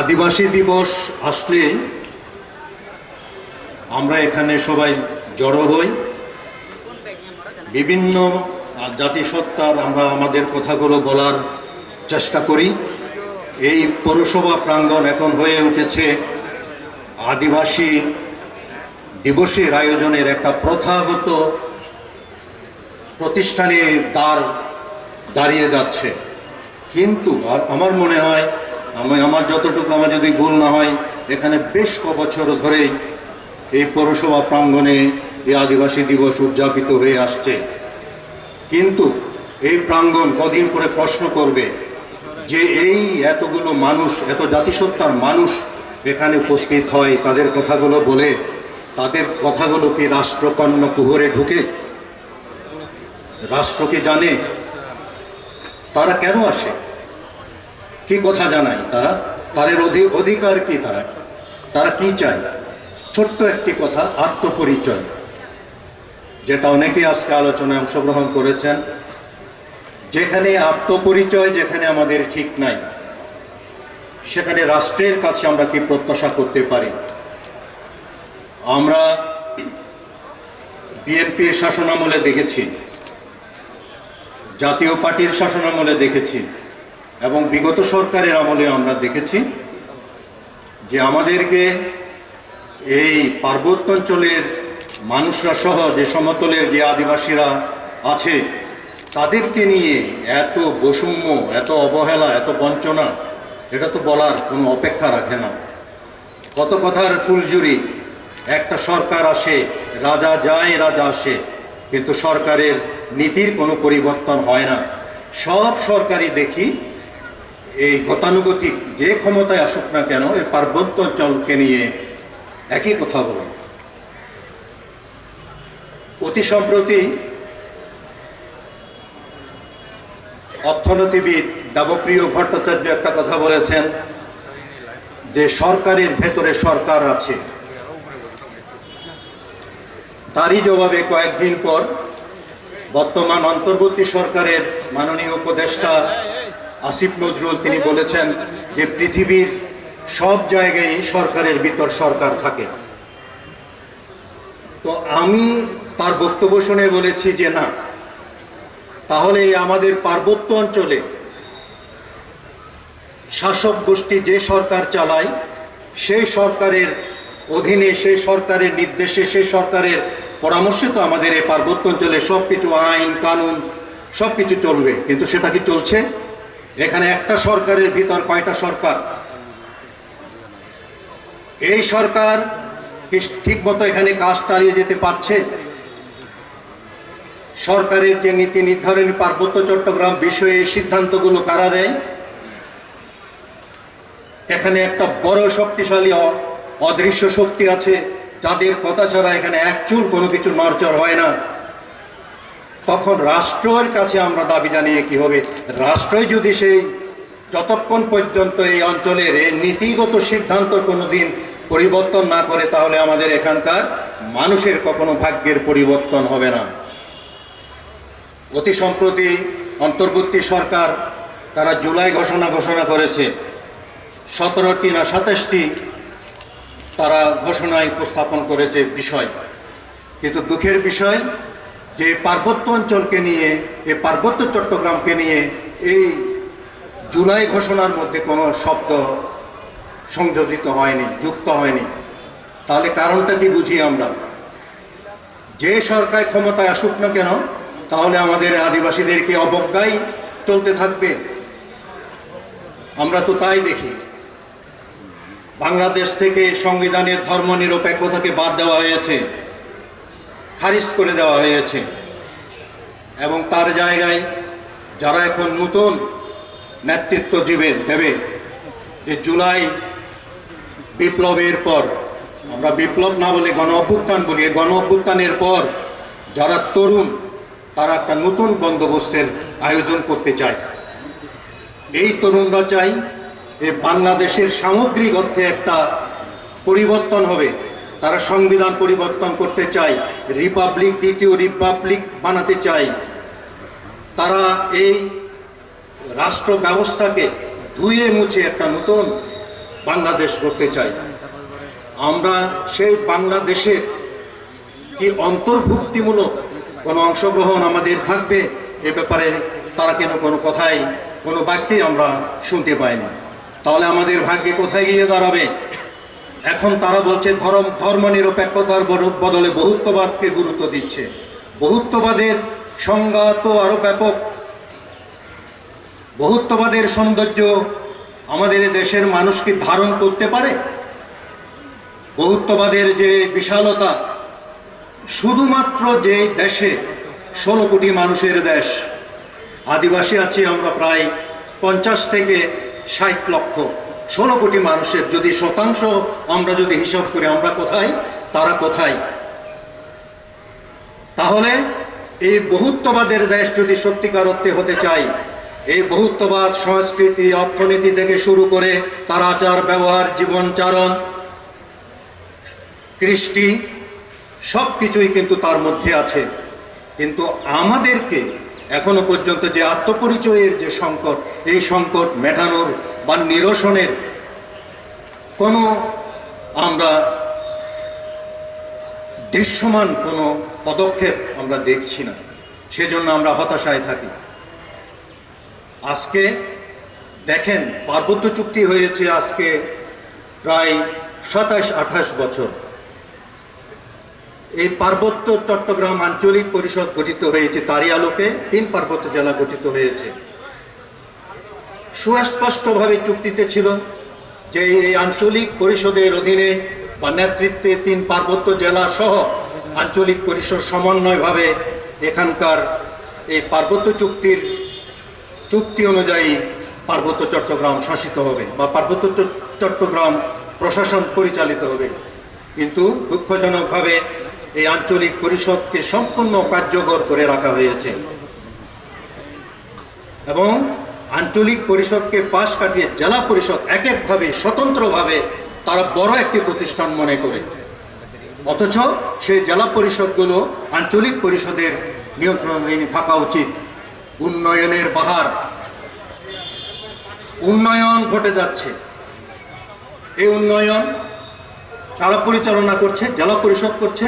আদিবাসী দিবস আসলে আমরা এখানে সবাই জড়ো হই। বিভিন্ন জাতিসত্তার আমরা আমাদের কথাগুলো বলার চেষ্টা করি। এই পৌরসভা প্রাঙ্গণ এখন হয়ে উঠেছে আদিবাসী দিবসের আয়োজনের একটা প্রথাগত প্রতিষ্ঠানে দ্বার দাঁড়িয়ে যাচ্ছে। কিন্তু আমার মনে হয় আমি আমার যতটুকু আমার যদি ভুল না হয়, এখানে বেশ ক বছর ধরেই এই পৌরসভা প্রাঙ্গণে এই আদিবাসী দিবস উদযাপিত হয়ে আসছে। কিন্তু এই প্রাঙ্গণ কদিন পরে প্রশ্ন করবে যে এই এতগুলো মানুষ, এত জাতিসত্তার মানুষ এখানে উপস্থিত হয়, তাদের কথাগুলো বলে, তাদের কথাগুলো কি রাষ্ট্রকন্য কুহরে ঢুকে? রাষ্ট্র কি জানে? তারা কেন আসে? কি কথা জানায় তারা? তাদের অধি- অধিকার কি তারা? তারা কি চায়? ছোট্ট একটি কথা, আত্মপরিচয়, যেটা অনেকেই আজকে আলোচনায় অংশগ্রহণ করেছেন। যেখানে আত্মপরিচয়, যেখানে আমাদের ঠিক নাই, সেখানে রাষ্ট্রের কাছে আমরা কি প্রত্যাশা করতে পারি? আমরা বিএনপির শাসনামলে দেখেছি, জাতীয় পার্টির শাসনামলে দেখেছি এবং বিগত সরকারের আমলে আমরা দেখেছি যে আমাদেরকে এই পার্বত্যাঞ্চলের মানুষরা সহ যে সমতলের যে আদিবাসীরা আছে, তাদেরকে নিয়ে এত বৈষম্য, এত অবহেলা, এত বঞ্চনা, এটা তো বলার কোনো অপেক্ষা রাখে না। কত কথার ফুলজুরি একটা সরকার আসে, রাজা যায়, রাজা আসে, কিন্তু সরকারের নীতির কোনো পরিবর্তন হয় না। সব সরকারই দেখি এই গতানুগতিক যে ক্ষমতায় আসুক না কেন, এই পার্বত্য অঞ্চলকে নিয়ে একই কথা বলে অতি সম্প্রতি অর্থনীতিবিদ দেবপ্রিয় ভট্টাচার্য একটা কথা বলেছেন যে সরকারের ভেতরে সরকার আছে। তারই জবাবে কয়েকদিন পর বর্তমান অন্তর্বর্তী সরকারের মাননীয় উপদেষ্টা আসিফ নজরুল তিনি বলেছেন যে পৃথিবীর সব জায়গায় সরকারের ভিতর সরকার থাকে। তো আমি তার বক্তব্য শুনে বলেছি যে না, তাহলে আমাদের পার্বত্য অঞ্চলে শাসক গোষ্ঠী যে সরকার চালায়, সেই সরকারের অধীনে, সেই সরকারের নির্দেশে, সেই সরকারের পরামর্শে তো আমাদের এই পার্বত্য অঞ্চলে সব কিছু আইন, কানুন সব কিছু চলবে। কিন্তু সেটা কি চলছে? এখানে একটা সরকারের ভিতর কয়টা সরকার? এই সরকার ঠিক মতো এখানে কাজ চালিয়ে যেতে পারছে? সরকারের যে নীতি নির্ধারণী পার্বত্য চট্টগ্রাম বিষয়ে এই সিদ্ধান্তগুলো কারা দেয়? এখানে একটা বড় শক্তিশালী অদৃশ্য শক্তি আছে, যাদের কথা ছাড়া এখানে এক চুল কোনো কিছু নড়চড় হয় না। তখন রাষ্ট্রের কাছে আমরা দাবি জানিয়ে কি হবে? রাষ্ট্রই যদি সেই যতক্ষণ পর্যন্ত এই অঞ্চলের এই নীতিগত সিদ্ধান্ত কোনোদিন পরিবর্তন না করে, তাহলে আমাদের এখানকার মানুষের কখনো ভাগ্যের পরিবর্তন হবে না। অতি সম্প্রতি অন্তর্বর্তী সরকার তারা জুলাই ঘোষণা ঘোষণা করেছে। সতেরোটি না সাতাশটি তারা ঘোষণায় উপস্থাপন করেছে বিষয়। কিন্তু দুঃখের বিষয় যে পার্বত্য অঞ্চলকে নিয়ে এই পার্বত্য চট্টগ্রামকে নিয়ে এই জুলাই ঘোষণার মধ্যে কোনো শব্দ সংযোজিত হয়নি, যুক্ত হয়নি। তাহলে কারণটা কি বুঝি আমরা? যে সরকার ক্ষমতায় আসুক না কেন, তাহলে আমাদের আদিবাসীদেরকে অবজ্ঞাই চলতে থাকবে। আমরা তো তাই দেখি। বাংলাদেশ থেকে সংবিধানের ধর্মনিরপেক্ষতাকে বাদ দেওয়া হয়েছে। খারিজ করে দেওয়া হয়েছে। এবং তার জায়গায় যারা এখন নতুন নেতৃত্ব দিবে, দেবে যে জুলাই বিপ্লবের পর, আমরা বিপ্লব না বলে গণ অভ্যুত্থান বলি গণ অভ্যুত্থানের পর যারা তরুণ, তারা একটা নতুন বন্দোবস্তের আয়োজন করতে চায়। এই তরুণরা চাই যে বাংলাদেশের সামগ্রিক অর্থে একটা পরিবর্তন হবে। তারা সংবিধান পরিবর্তন করতে চায়। রিপাবলিক দ্বিতীয় রিপাবলিক বানাতে চাই। তারা এই রাষ্ট্র ব্যবস্থাকে ধুয়ে মুছে একটা নতুন বাংলাদেশ করতে চাই আমরা সেই বাংলাদেশে কি অন্তর্ভুক্তিমূলক কোনো অংশগ্রহণ আমাদের থাকবে এ ব্যাপারে তারা কেন কোনো কথাই, কোনো বাক্যেই আমরা শুনতে পাইনি। তাহলে আমাদের ভাগ্যে কোথায় গিয়ে দাঁড়াবে? এখন তারা বলছে ধর্ম ধর্ম নিরপেক্ষতার বদলে বহুত্ববাদকে গুরুত্ব দিচ্ছে। বহুত্ববাদের সংজ্ঞা তো আরও ব্যাপক। বহুত্ববাদের সৌন্দর্য আমাদের দেশের মানুষ কি ধারণ করতে পারে? বহুত্ববাদের যে বিশালতা, শুধুমাত্র যে দেশে ষোলো কোটি মানুষের দেশ, আদিবাসী আছি আমরা প্রায় পঞ্চাশ থেকে ষাট লক্ষ। ষোলো কোটি মানুষের যদি শতাংশ আমরা যদি হিসাব করি, আমরা কোথায়? তারা কোথায়? তাহলে এই বহুত্ববাদের দেশ যদি সত্যিকার অর্থে হতে চাই এই বহুত্ববাদ সংস্কৃতি, অর্থনীতি থেকে শুরু করে তার আচার, ব্যবহার, জীবনচারণ, কৃষ্টি সব কিছুই কিন্তু তার মধ্যে আছে। কিন্তু আমাদেরকে এখনও পর্যন্ত যে আত্মপরিচয়ের যে সংকট, এই সংকট মেটানোর বা নিরসনের কোনো আমরা দৃশ্যমান কোনো পদক্ষেপ আমরা দেখছি না, সেজন্য আমরা হতাশায় থাকি। আজকে দেখেন, পার্বত্য চুক্তি হয়েছে আজকে প্রায় সাতাশ, আঠাশ বছর। এই পার্বত্য চট্টগ্রাম আঞ্চলিক পরিষদ গঠিত হয়েছে তারই আলোকে, তিন পার্বত্য জেলা গঠিত হয়েছে। সুস্পষ্টভাবে চুক্তিতে ছিল যে এই আঞ্চলিক পরিষদের অধীনে বা নেতৃত্বে তিন পার্বত্য জেলা সহ আঞ্চলিক পরিষদ সমন্বয়ভাবে এখানকার এই পার্বত্য চুক্তির চুক্তি অনুযায়ী পার্বত্য চট্টগ্রাম শাসিত হবে বা পার্বত্য চট্টগ্রাম প্রশাসন পরিচালিত হবে। কিন্তু দুঃখজনকভাবে এই আঞ্চলিক পরিষদকে সম্পূর্ণ কার্যকর করে রাখা হয়েছে। এবং আঞ্চলিক পরিষদকে পাশ কাটিয়ে জেলা পরিষদ এক একভাবে স্বতন্ত্রভাবে তারা বড় একটি প্রতিষ্ঠান মনে করে। অথচ সেই জেলা পরিষদগুলো আঞ্চলিক পরিষদের নিয়ন্ত্রণাধীন থাকা উচিত। উন্নয়নের বাহার। উন্নয়ন ঘটে যাচ্ছে। এই উন্নয়ন তারা পরিচালনা করছে, জেলা পরিষদ করছে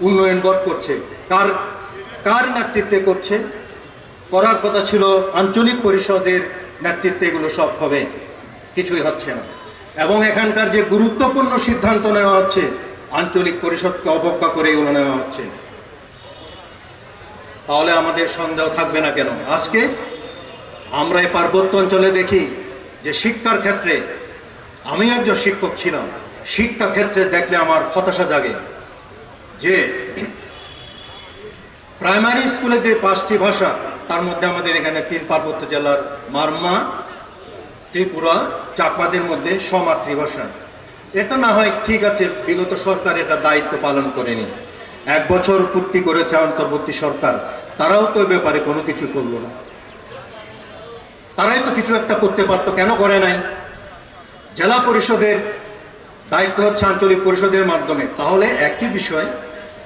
উন্নয়ন বোর্ড করছে। কার কার নেতৃত্বে করছে? করার কথা ছিল, আঞ্চলিক পরিষদের নেতৃত্বে এগুলো সব হবে। কিছুই হচ্ছে না। এবং এখানকার যে গুরুত্বপূর্ণ সিদ্ধান্ত নেওয়া হচ্ছে, আঞ্চলিক পরিষদকে অবজ্ঞা করে এগুলো নেওয়া হচ্ছে। তাহলে আমাদের সন্দেহ থাকবে না কেন? আজকে আমরা এই পার্বত্য অঞ্চলে দেখি যে শিক্ষার ক্ষেত্রে, আমি একজন শিক্ষক ছিলাম, শিক্ষা ক্ষেত্রে দেখলে আমার হতাশা জাগে যে প্রাইমারি স্কুলে যে পাঁচটি ভাষা তার মধ্যে আমাদের এখানে তিন পার্বত্য জেলার মারমা, ত্রিপুরা, চাকমাদের মধ্যে সমাতৃভাষা এটা না হয় ঠিক আছে, বিগত সরকার এটা দায়িত্ব পালন করেনি। এক বছর পূর্তি করেছে অন্তর্বর্তী সরকার। তারাও তো ব্যাপারে কোনো কিছু করল না। তারাই তো কিছু একটা করতে পারতো, কেন করে নাই? জেলা পরিষদের দায়িত্ব হচ্ছে আঞ্চলিক পরিষদের মাধ্যমে। তাহলে একটি বিষয়,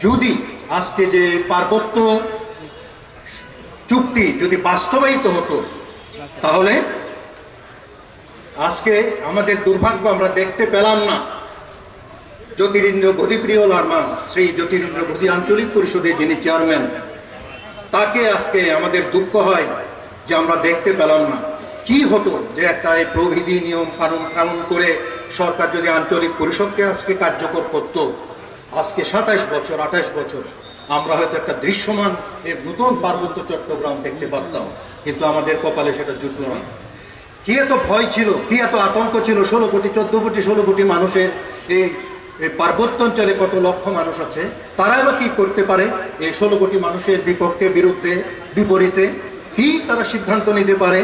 যদি আজকে যে পার্বত্য চুক্তি যদি বাস্তবায়িত হতো, তাহলে আজকে আমাদের দুর্ভাগ্য আমরা দেখতে পেলাম না। জ্যোতিরিন্দ্র গদিপ্রিয় লারমান শ্রী জ্যোতিরিন্দ্র গদি আঞ্চলিক পরিষদের যিনি চেয়ারম্যান, তাকে আজকে আমাদের দুঃখ হয় যে আমরা দেখতে পেলাম না। কি হতো যে একটা এই প্রবিধি নিয়ম কানুন কানুন করে সরকার যদি আঞ্চলিক পরিষদকে আজকে কার্যকর করত? আজকে সাতাশ বছর, আঠাশ বছর আমরা হয়তো একটা দৃশ্যমান এই নতুন পার্বত্য চট্টগ্রাম দেখতে পারতাম, কিন্তু আমাদের কপালে সেটা জুটল না কি এত ভয় ছিল, কি এত আতঙ্ক ছিল, ষোলো কোটি, চোদ্দ কোটি, ষোলো কোটি মানুষের এই এই পার্বত্য অঞ্চলে কত লক্ষ মানুষ আছে? তারাই বা কি করতে পারে? এই ষোলো কোটি মানুষের বিপক্ষে, বিরুদ্ধে, বিপরীতে কি তারা সিদ্ধান্ত নিতে পারে?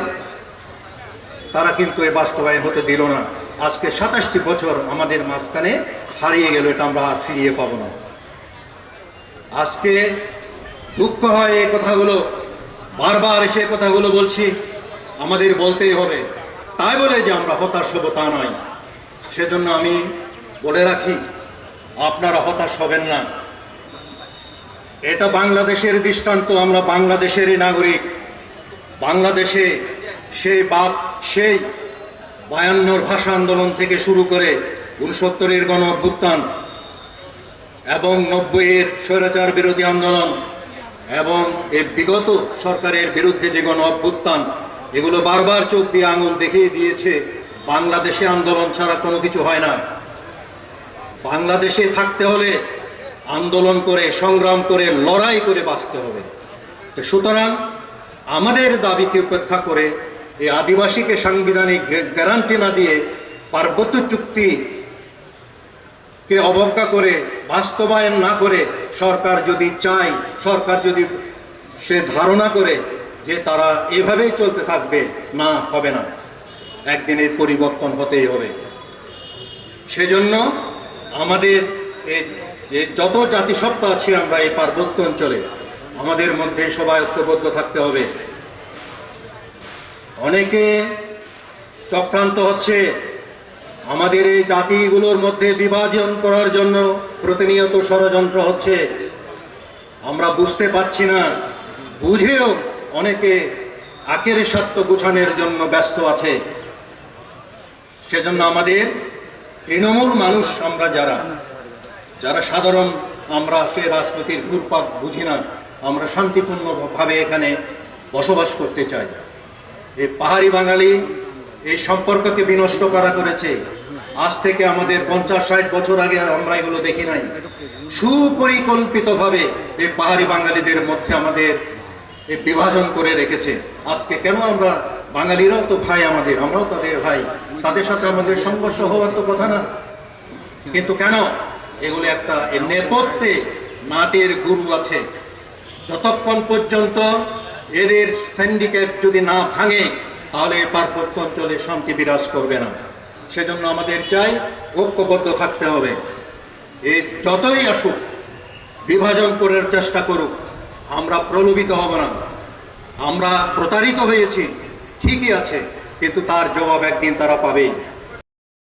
তারা কিন্তু এ বাস্তবায়ন হতে দিল না। আজকে সাতাশটি বছর আমাদের মাঝখানে হারিয়ে গেল, এটা আমরা আর ফিরিয়ে পাবো না। আজকে দুঃখ হয় এই কথাগুলো, বারবার এসে কথাগুলো বলছি, আমাদের বলতেই হবে। তাই বলে যে আমরা হতাশ হব তা নয়। সেজন্য আমি বলে রাখি, আপনারা হতাশ হবেন না। এটা বাংলাদেশের দৃষ্টান্ত, আমরা বাংলাদেশেরই নাগরিক। বাংলাদেশে সেই বাপ সেই বায়ান্নর ভাষা আন্দোলন থেকে শুরু করে উনসত্তরের গণ অভ্যুত্থান এবং নব্বইয়ের স্বৈরাচার বিরোধী আন্দোলন এবং এই বিগত সরকারের বিরুদ্ধে যে গণ অভ্যুত্থান, এগুলো বারবার চোখ দিয়ে আঙুল দেখিয়ে দিয়েছে, বাংলাদেশে আন্দোলন ছাড়া কোনো কিছু হয় না। বাংলাদেশে থাকতে হলে আন্দোলন করে, সংগ্রাম করে, লড়াই করে বাঁচতে হবে। তো সুতরাং আমাদের দাবিকে উপেক্ষা করে এই আদিবাসীকে সাংবিধানিক গ্যারান্টি না দিয়ে পার্বত্য চুক্তি কে অবজ্ঞা করে বাস্তবায়ন না করে সরকার যদি চায়, সরকার যদি সে ধারণা করে যে তারা এভাবেই চলতে থাকবে, না, হবে না। একদিনের পরিবর্তন হতেই হবে। সেজন্য আমাদের যে যত জাতিসত্তা আছে আমরা এই পার্বত্য অঞ্চলে, আমাদের মধ্যে সবাই ঐক্যবদ্ধ থাকতে হবে। অনেকে চক্রান্ত হচ্ছে আমাদের এই জাতিগুলোর মধ্যে বিভাজন করার জন্য প্রতিনিয়ত ষড়যন্ত্র হচ্ছে। আমরা বুঝতে পারছি না, বুঝেও অনেকে আকের সত্য গুছানোর জন্য ব্যস্ত আছে। সেজন্য আমাদের তৃণমূল মানুষ আমরা যারা যারা সাধারণ আমরা, সে রাজনীতির ঘুরপাক বুঝি না, আমরা শান্তিপূর্ণভাবে এখানে বসবাস করতে চাই। এই পাহাড়ি বাঙালি এই সম্পর্ককে বিনষ্ট করা করেছে। আজ থেকে আমাদের পঞ্চাশ ষাট বছর আগে আমরা এগুলো দেখি নাই। সুপরিকল্পিতভাবে এই পাহাড়ি বাঙালিদের মধ্যে আমাদের এই বিভাজন করে রেখেছে। আজকে কেন আমরা বাঙালিরাও তো ভাই আমাদের, আমরাও তাদের ভাই। তাদের সাথে আমাদের সংঘর্ষ হওয়ার তো কথা না। কিন্তু কেন? এগুলো একটা নেপথ্যে নাটের গুরু আছে। যতক্ষণ পর্যন্ত এদের সিন্ডিকেট যদি না ভাঙে, তাহলে পার্বত্য অঞ্চলে শান্তি বিরাজ করবে না। সেজন্য আমাদের চাই ঐক্যবদ্ধ থাকতে হবে। এই যতই আসুক, বিভাজন করার চেষ্টা করুক, আমরা প্রলোভিত হব না। আমরা প্রতারিত হয়েছি, ঠিকই আছে, কিন্তু তার জবাব একদিন তারা পাবেই।